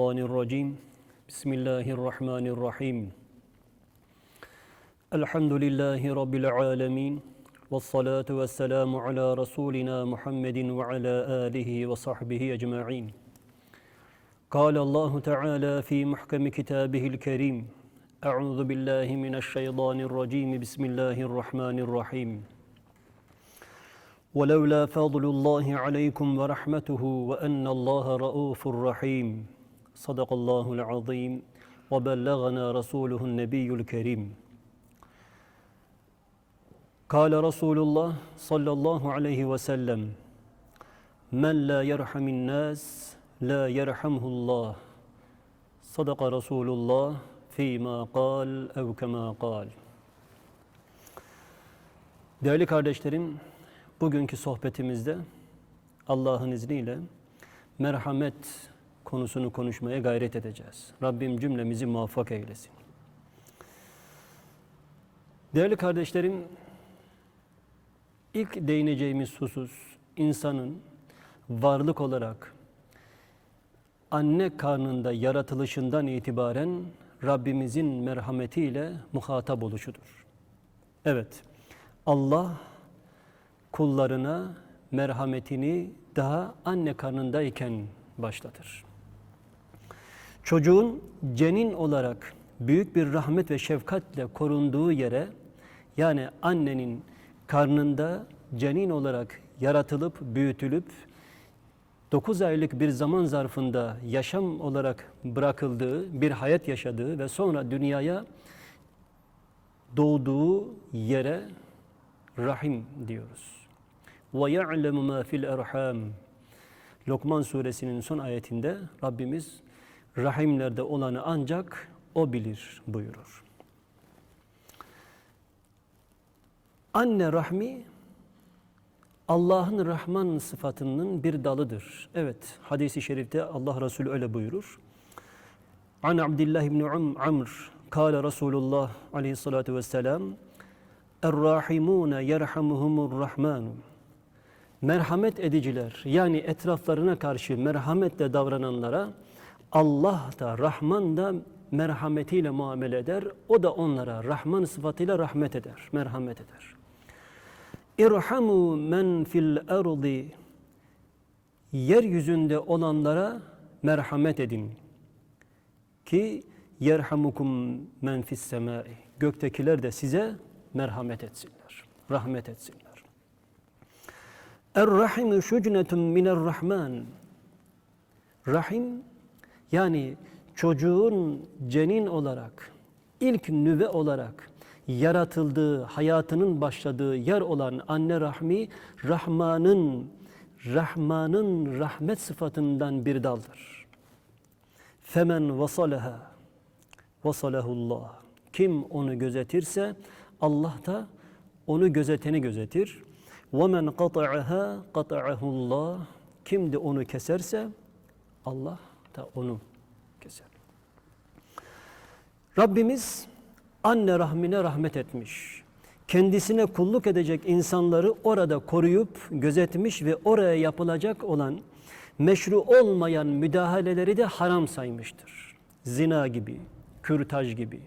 الشيطان الرجيم بسم الله الرحمن الرحيم. الحمد لله رب العالمين والصلاة والسلام على رسولنا محمد وعلى آله وصحبه أجمعين. قال الله تعالى في محكم كتابه الكريم أعوذ بالله من الشيطان الرجيم. بسم الله الرحمن الرحيم. ولولا فضل الله عليكم ورحمته وأن الله رؤوف رحيم. Sadakallahu l-azim ve bellagana rasuluhun nebiyyül kerim. Kale Resulullah sallallahu aleyhi ve sellem Men la yerhamin nas la yerhamhullah. Sadaka Resulullah fîmâ kal ev kemâ kal. Değerli kardeşlerim, bugünkü sohbetimizde Allah'ın izniyle merhamet konusunu konuşmaya gayret edeceğiz. Rabbim cümlemizi muvaffak eylesin. Değerli kardeşlerim, ilk değineceğimiz husus insanın varlık olarak anne karnında yaratılışından itibaren Rabbimizin merhametiyle muhatap oluşudur. Evet, Allah kullarına merhametini daha anne karnındayken başlatır. Çocuğun cenin olarak büyük bir rahmet ve şefkatle korunduğu yere yani annenin karnında cenin olarak yaratılıp büyütülüp 9 aylık bir zaman zarfında yaşam olarak bırakıldığı, bir hayat yaşadığı ve sonra dünyaya doğduğu yere rahim diyoruz. Ve ya'lemu ma fil erham. Lokman suresinin son ayetinde Rabbimiz rahimlerde olanı ancak o bilir buyurur. Anne rahmi Allah'ın Rahman sıfatının bir dalıdır. Evet, hadisi şerifte Allah Resulü öyle buyurur. An Abdullah ibn Um Amr kâle Resulullah aleyhissalatu vesselam Er-Rahimûne yerhamuhumur Rahmanu Merhamet ediciler yani etraflarına karşı merhametle davrananlara Allah da Rahman da merhametiyle muamele eder. O da onlara Rahman sıfatıyla rahmet eder, merhamet eder. İrhamu men fil ardi Yeryüzünde olanlara merhamet edin. Ki yerhamukum men fis semai. Göktekiler de size merhamet etsinler, rahmet etsinler. Er-Rahim şucnetun mine'r-Rahman. Rahim yani çocuğun cenin olarak, ilk nüve olarak yaratıldığı, hayatının başladığı yer olan anne rahmi, Rahman'ın Rahman'ın rahmet sıfatından bir daldır. Femen vasalaha vasalahullah. Kim onu gözetirse Allah da onu gözeteni gözetir. وَمَنْ قَطَعَهَا قَطَعَهُ اللّٰهِ Kim de onu keserse Allah da onu keser. Rabbimiz anne rahmine rahmet etmiş. Kendisine kulluk edecek insanları orada koruyup gözetmiş ve oraya yapılacak olan meşru olmayan müdahaleleri de haram saymıştır. Zina gibi, kürtaj gibi.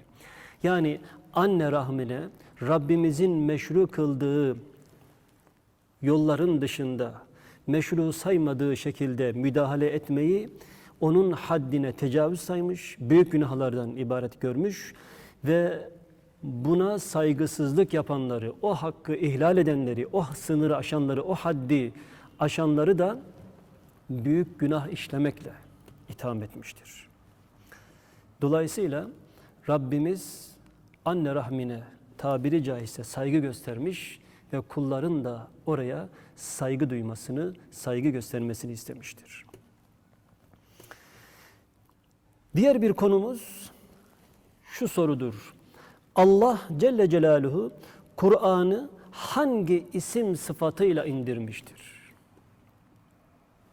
Yani anne rahmine Rabbimizin meşru kıldığı yolların dışında meşru saymadığı şekilde müdahale etmeyi onun haddine tecavüz saymış, büyük günahlardan ibaret görmüş ve buna saygısızlık yapanları, o hakkı ihlal edenleri, o sınırı aşanları, o haddi aşanları da büyük günah işlemekle itham etmiştir. Dolayısıyla Rabbimiz anne rahmine tabiri caizse saygı göstermiş ve kulların da oraya saygı duymasını, saygı göstermesini istemiştir. Diğer bir konumuz şu sorudur. Allah Celle Celaluhu Kur'an'ı hangi isim sıfatıyla indirmiştir?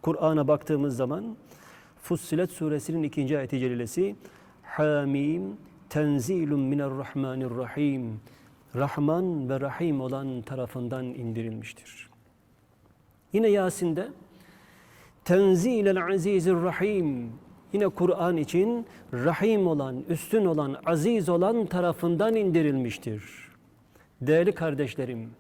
Kur'an'a baktığımız zaman Fussilet suresinin ikinci ayeti celilesi Hamim tenzilun minerrahmanirrahim Rahman ve Rahim olan tarafından indirilmiştir. Yine Yasin'de Tenzilel azizir rahim yine Kur'an için Rahim olan, üstün olan, aziz olan tarafından indirilmiştir. Değerli kardeşlerim,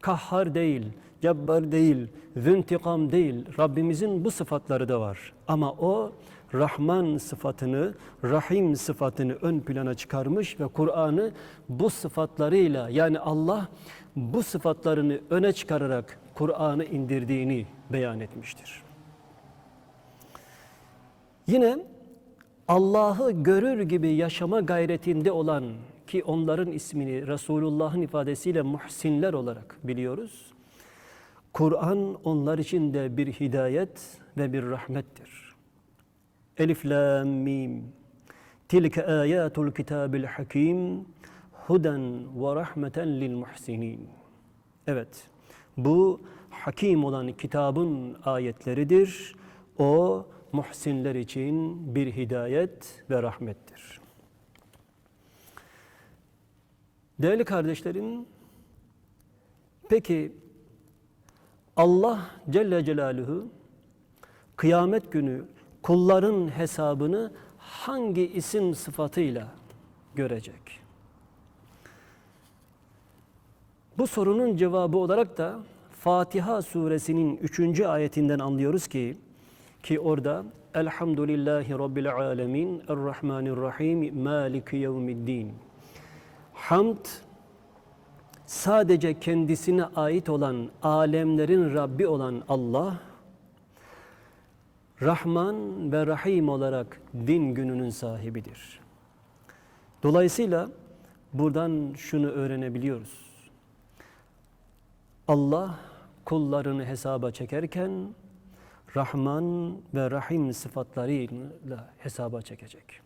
kahhar değil, cebbar değil, züntikam değil, Rabbimizin bu sıfatları da var. Ama o Rahman sıfatını, Rahim sıfatını ön plana çıkarmış ve Kur'an'ı bu sıfatlarıyla yani Allah bu sıfatlarını öne çıkararak Kur'an'ı indirdiğini beyan etmiştir. Yine Allah'ı görür gibi yaşama gayretinde olan ki onların ismini Resulullah'ın ifadesiyle muhsinler olarak biliyoruz. Kur'an onlar için de bir hidayet ve bir rahmettir. Elif lam mim. Tilke ayatul kitabil hakim huden ve rahmeten lil muhsinin. Evet. Bu hakim olan kitabın ayetleridir. O muhsinler için bir hidayet ve rahmettir. Değerli kardeşlerim, peki Allah Celle Celaluhu kıyamet günü kulların hesabını hangi isim sıfatıyla görecek? Bu sorunun cevabı olarak da Fatiha suresinin 3. ayetinden anlıyoruz ki ki orada Elhamdülillahi Rabbil Alemin Errahmanirrahim Maliki Yevmiddin Hamd sadece kendisine ait olan alemlerin Rabbi olan Allah Rahman ve Rahim olarak din gününün sahibidir. Dolayısıyla buradan şunu öğrenebiliyoruz. Allah kullarını hesaba çekerken Rahman ve Rahim sıfatlarıyla hesaba çekecek.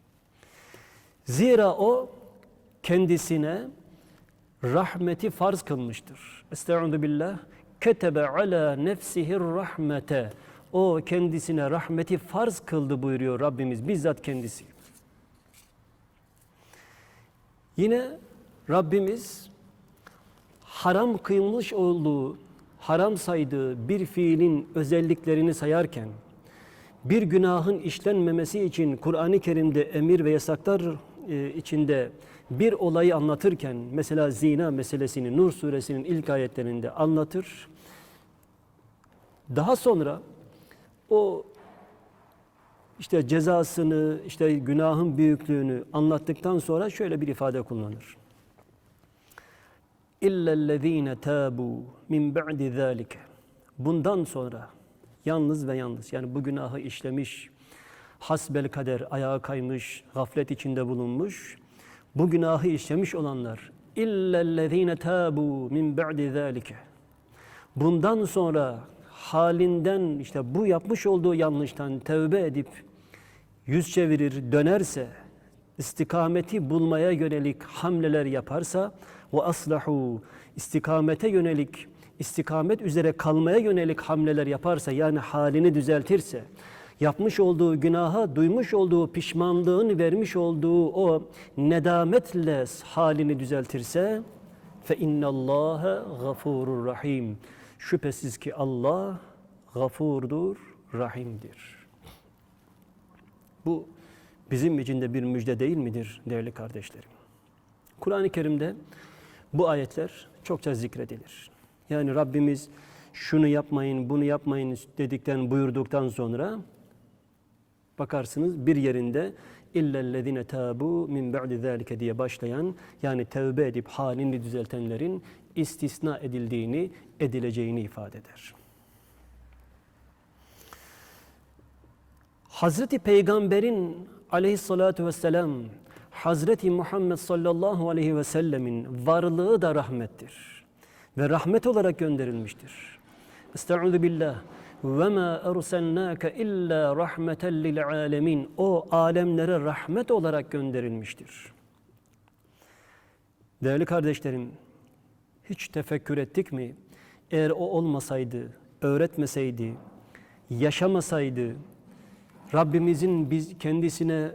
Zira o kendisine rahmeti farz kılmıştır. Estaizu billah. Ketebe ala nefsihir rahmete. O kendisine rahmeti farz kıldı buyuruyor Rabbimiz bizzat kendisi. Yine Rabbimiz haram kıyılmış olduğu, haram saydığı bir fiilin özelliklerini sayarken bir günahın işlenmemesi için Kur'an-ı Kerim'de emir ve yasaklar e, içinde bir olayı anlatırken mesela zina meselesini Nur suresinin ilk ayetlerinde anlatır. Daha sonra o işte cezasını, işte günahın büyüklüğünü anlattıktan sonra şöyle bir ifade kullanır. İllellezine tabu min ba'di zalike. Bundan sonra yalnız ve yalnız yani bu günahı işlemiş, hasbel kader ayağa kaymış, gaflet içinde bulunmuş, bu günahı işlemiş olanlar illellezine tabu min ba'di zalike. Bundan sonra halinden işte bu yapmış olduğu yanlıştan tevbe edip yüz çevirir, dönerse, istikameti bulmaya yönelik hamleler yaparsa ve aslahu istikamete yönelik istikamet üzere kalmaya yönelik hamleler yaparsa yani halini düzeltirse yapmış olduğu günaha duymuş olduğu pişmanlığın vermiş olduğu o nedametle halini düzeltirse fe innallâhe gafurur rahim. Şüphesiz ki Allah gafurdur, rahimdir. Bu bizim için de bir müjde değil midir değerli kardeşlerim? Kur'an-ı Kerim'de bu ayetler çokça zikredilir. Yani Rabbimiz şunu yapmayın, bunu yapmayın dedikten, buyurduktan sonra bakarsınız bir yerinde illellezine tabu min ba'di zalike diye başlayan yani tevbe edip halini düzeltenlerin istisna edildiğini, edileceğini ifade eder. Hazreti Peygamber'in aleyhissalatu vesselam Hazreti Muhammed sallallahu aleyhi ve sellemin varlığı da rahmettir. Ve rahmet olarak gönderilmiştir. Estaizu billah. Ve ma erselnake illa rahmeten lil. O alemlere rahmet olarak gönderilmiştir. Değerli kardeşlerim, hiç tefekkür ettik mi? Eğer o olmasaydı, öğretmeseydi, yaşamasaydı, Rabbimizin biz kendisine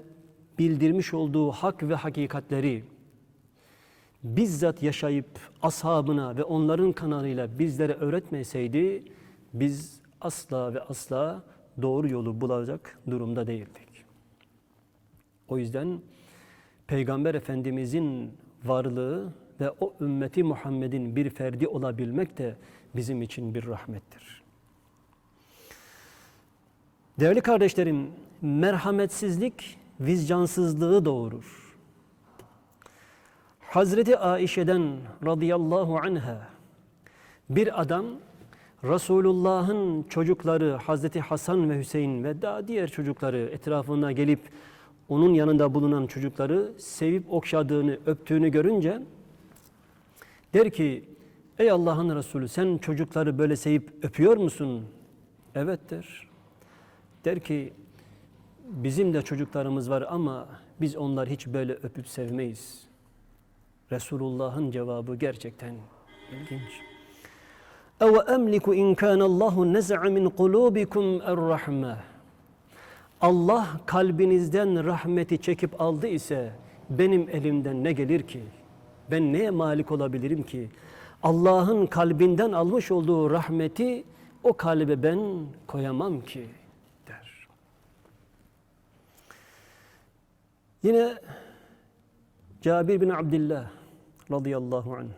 bildirmiş olduğu hak ve hakikatleri bizzat yaşayıp ashabına ve onların kanalıyla bizlere öğretmeseydi biz asla ve asla doğru yolu bulacak durumda değildik. O yüzden Peygamber Efendimizin varlığı ve o ümmeti Muhammed'in bir ferdi olabilmek de bizim için bir rahmettir. Değerli kardeşlerim, merhametsizlik vicdansızlığı doğurur. Hazreti Aişe'den radıyallahu anha bir adam Resulullah'ın çocukları Hazreti Hasan ve Hüseyin ve daha diğer çocukları etrafına gelip onun yanında bulunan çocukları sevip okşadığını, öptüğünü görünce der ki ey Allah'ın Resulü sen çocukları böyle sevip öpüyor musun? Evet der. Der ki bizim de çocuklarımız var ama biz onları hiç böyle öpüp sevmeyiz. Resulullah'ın cevabı gerçekten ilginç. اَوَ اَمْلِكُ اِنْ كَانَ اللّٰهُ نَزَعَ مِنْ قُلُوبِكُمْ الرَّحْمَةِ Allah kalbinizden rahmeti çekip aldı ise benim elimden ne gelir ki? Ben neye malik olabilirim ki? Allah'ın kalbinden almış olduğu rahmeti o kalbe ben koyamam ki Yine Cabir bin Abdullah radıyallahu anh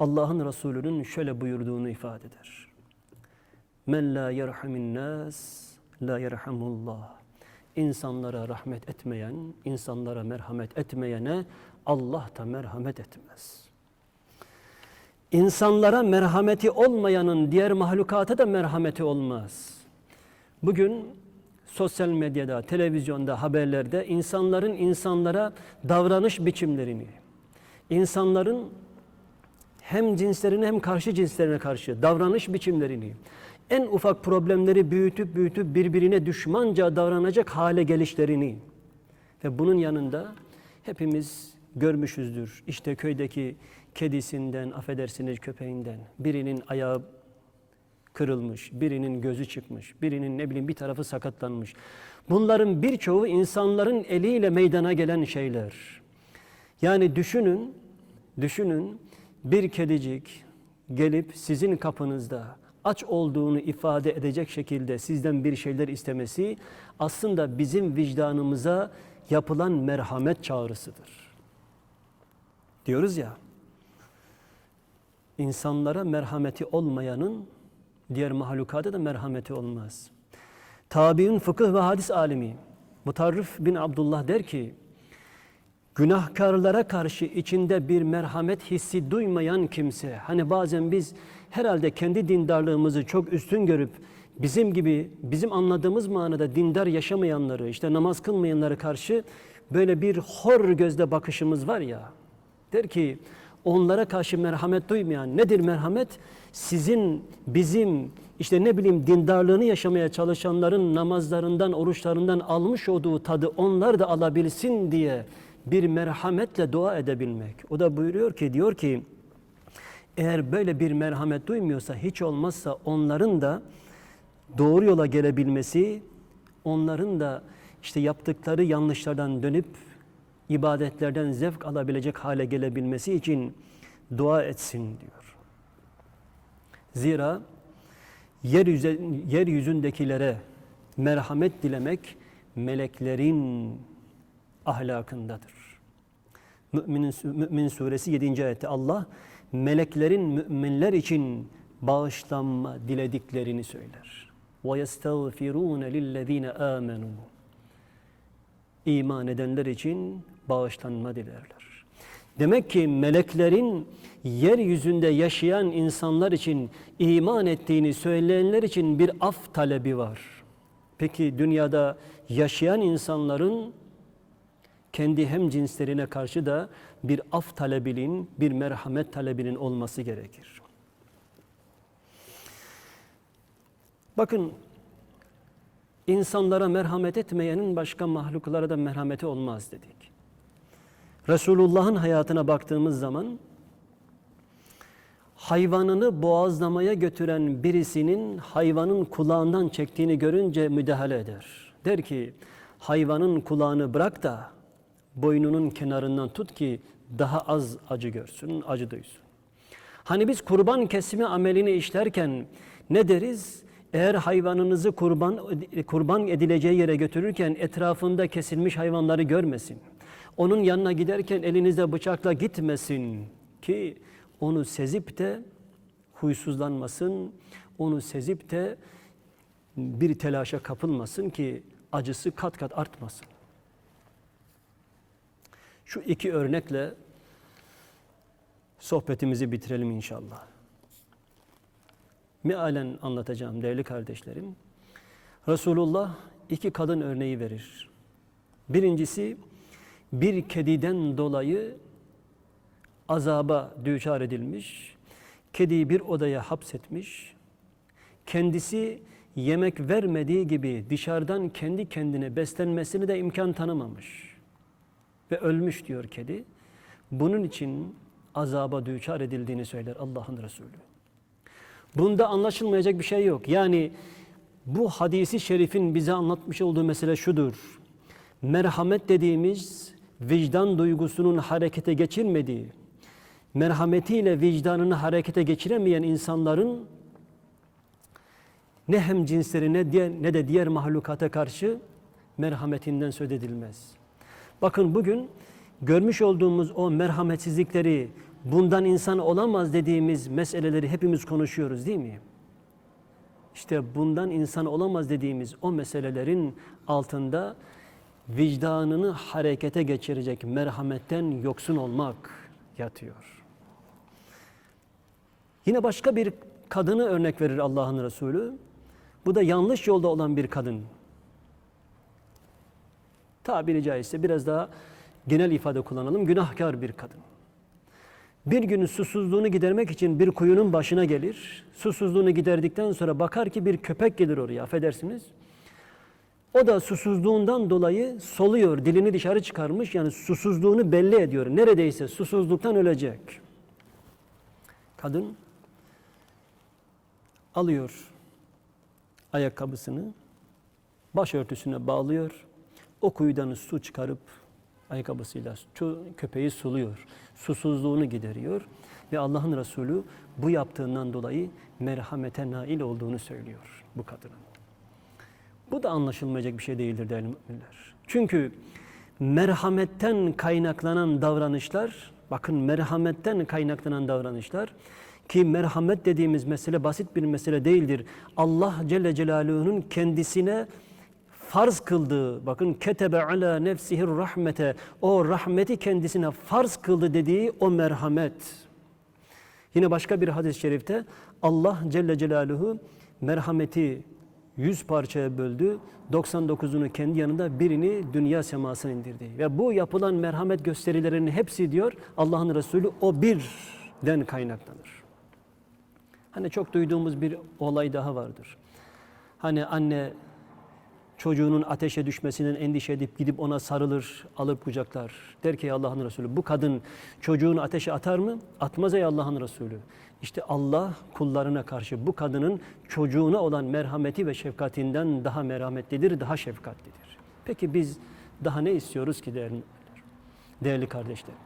Allah'ın Resulü'nün şöyle buyurduğunu ifade eder. Men la yerhamin nas la yerhamullah. İnsanlara rahmet etmeyen, insanlara merhamet etmeyene Allah da merhamet etmez. İnsanlara merhameti olmayanın diğer mahlukata da merhameti olmaz. Bugün sosyal medyada, televizyonda, haberlerde insanların insanlara davranış biçimlerini, insanların hem cinslerine hem karşı cinslerine karşı davranış biçimlerini, en ufak problemleri büyütüp büyütüp birbirine düşmanca davranacak hale gelişlerini ve bunun yanında hepimiz görmüşüzdür. İşte köydeki kedisinden, affedersiniz köpeğinden birinin ayağı kırılmış, birinin gözü çıkmış, birinin ne bileyim bir tarafı sakatlanmış. Bunların birçoğu insanların eliyle meydana gelen şeyler. Yani düşünün, düşünün bir kedicik gelip sizin kapınızda aç olduğunu ifade edecek şekilde sizden bir şeyler istemesi aslında bizim vicdanımıza yapılan merhamet çağrısıdır. Diyoruz ya, insanlara merhameti olmayanın diğer mahlukata da merhameti olmaz. Tabi'in fıkıh ve hadis alimi Mutarrif bin Abdullah der ki, günahkarlara karşı içinde bir merhamet hissi duymayan kimse, hani bazen biz herhalde kendi dindarlığımızı çok üstün görüp bizim gibi bizim anladığımız manada dindar yaşamayanları, işte namaz kılmayanlara karşı böyle bir hor gözle bakışımız var ya. Der ki onlara karşı merhamet duymayan nedir merhamet? Sizin, bizim, işte ne bileyim dindarlığını yaşamaya çalışanların namazlarından, oruçlarından almış olduğu tadı onlar da alabilsin diye bir merhametle dua edebilmek. O da buyuruyor ki, diyor ki eğer böyle bir merhamet duymuyorsa hiç olmazsa onların da doğru yola gelebilmesi, onların da işte yaptıkları yanlışlardan dönüp ibadetlerden zevk alabilecek hale gelebilmesi için dua etsin diyor. Zira yeryüze, yeryüzündekilere merhamet dilemek meleklerin ahlakındadır. Müminin, Mümin suresi 7. ayette Allah meleklerin müminler için bağışlanma dilediklerini söyler. وَيَسْتَغْفِرُونَ لِلَّذ۪ينَ آمَنُوا İman edenler için bağışlanma dilerler. Demek ki meleklerin yeryüzünde yaşayan insanlar için iman ettiğini söyleyenler için bir af talebi var. Peki dünyada yaşayan insanların kendi hem cinslerine karşı da bir af talebinin, bir merhamet talebinin olması gerekir. Bakın insanlara merhamet etmeyenin başka mahluklara da merhameti olmaz dedik. Resulullah'ın hayatına baktığımız zaman hayvanını boğazlamaya götüren birisinin hayvanın kulağından çektiğini görünce müdahale eder. Der ki hayvanın kulağını bırak da boynunun kenarından tut ki daha az acı görsün, acı duysun. Hani biz kurban kesme amelini işlerken ne deriz? Eğer hayvanınızı kurban kurban edileceği yere götürürken etrafında kesilmiş hayvanları görmesin. Onun yanına giderken elinizde bıçakla gitmesin ki onu sezip de huysuzlanmasın, onu sezip de bir telaşa kapılmasın ki acısı kat kat artmasın. Şu iki örnekle sohbetimizi bitirelim inşallah. Mealen anlatacağım değerli kardeşlerim. Resulullah iki kadın örneği verir. Birincisi bir kediden dolayı azaba düçar edilmiş, kediyi bir odaya hapsetmiş, kendisi yemek vermediği gibi dışarıdan kendi kendine beslenmesini de imkan tanımamış ve ölmüş diyor kedi. Bunun için azaba düçar edildiğini söyler Allah'ın Resulü. Bunda anlaşılmayacak bir şey yok. Yani bu hadisi şerifin bize anlatmış olduğu mesele şudur. Merhamet dediğimiz vicdan duygusunun harekete geçirmediği, merhametiyle vicdanını harekete geçiremeyen insanların ne hem cinslerine diğer, ne de diğer mahlukata karşı merhametinden söz edilmez. Bakın bugün görmüş olduğumuz o merhametsizlikleri, bundan insan olamaz dediğimiz meseleleri hepimiz konuşuyoruz değil mi? İşte bundan insan olamaz dediğimiz o meselelerin altında vicdanını harekete geçirecek merhametten yoksun olmak yatıyor. Yine başka bir kadını örnek verir Allah'ın Resulü. Bu da yanlış yolda olan bir kadın. Tabiri caizse biraz daha genel ifade kullanalım. Günahkar bir kadın. Bir gün susuzluğunu gidermek için bir kuyunun başına gelir. Susuzluğunu giderdikten sonra bakar ki bir köpek gelir oraya affedersiniz. O da susuzluğundan dolayı soluyor, dilini dışarı çıkarmış. Yani susuzluğunu belli ediyor. Neredeyse susuzluktan ölecek. Kadın alıyor ayakkabısını, başörtüsüne bağlıyor. O kuyudan su çıkarıp ayakkabısıyla köpeği suluyor. Susuzluğunu gideriyor. Ve Allah'ın Resulü bu yaptığından dolayı merhamete nail olduğunu söylüyor bu kadının. Bu da anlaşılmayacak bir şey değildir değerli müminler. Çünkü merhametten kaynaklanan davranışlar, bakın merhametten kaynaklanan davranışlar ki merhamet dediğimiz mesele basit bir mesele değildir. Allah Celle Celaluhu'nun kendisine farz kıldığı, bakın ketebe ala nefsihir rahmete, o rahmeti kendisine farz kıldı dediği o merhamet. Yine başka bir hadis-i şerifte Allah Celle Celaluhu merhameti yüz parçaya böldü. 99'unu kendi yanında birini dünya semasına indirdi. Ve bu yapılan merhamet gösterilerinin hepsi diyor Allah'ın Resulü o birden kaynaklanır. Hani çok duyduğumuz bir olay daha vardır. Hani anne çocuğunun ateşe düşmesinden endişe edip gidip ona sarılır, alıp kucaklar. Der ki Allah'ın Resulü bu kadın çocuğunu ateşe atar mı? Atmaz ey Allah'ın Resulü. İşte Allah kullarına karşı bu kadının çocuğuna olan merhameti ve şefkatinden daha merhametlidir, daha şefkatlidir. Peki biz daha ne istiyoruz ki değerli, değerli kardeşler?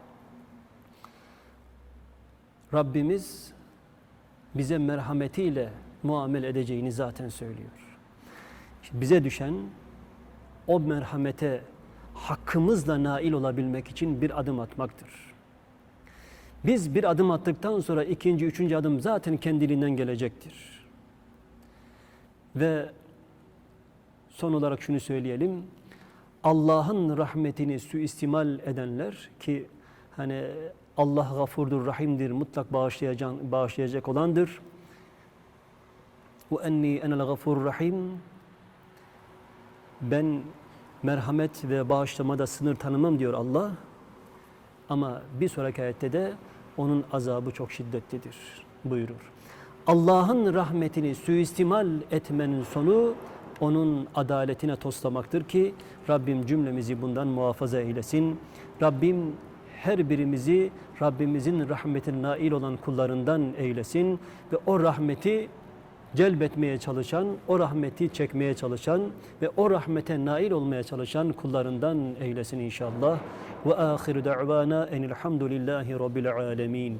Rabbimiz bize merhametiyle muamele edeceğini zaten söylüyor. Bize düşen o merhamete hakkımızla nail olabilmek için bir adım atmaktır. Biz bir adım attıktan sonra ikinci, üçüncü adım zaten kendiliğinden gelecektir. Ve son olarak şunu söyleyelim. Allah'ın rahmetini suistimal edenler ki hani Allah gafurdur, rahimdir, mutlak bağışlayacak, bağışlayacak olandır. Ve enni enel gafur rahim. Ben merhamet ve bağışlamada sınır tanımam diyor Allah. Ama bir sonraki ayette de onun azabı çok şiddetlidir buyurur. Allah'ın rahmetini suistimal etmenin sonu onun adaletine toslamaktır ki Rabbim cümlemizi bundan muhafaza eylesin. Rabbim her birimizi Rabbimizin rahmetine nail olan kullarından eylesin ve o rahmeti celbetmeye çalışan, o rahmeti çekmeye çalışan ve o rahmete nail olmaya çalışan kullarından eylesin inşallah. Ve ahiru da'vana enilhamdülillahi rabbil alemin.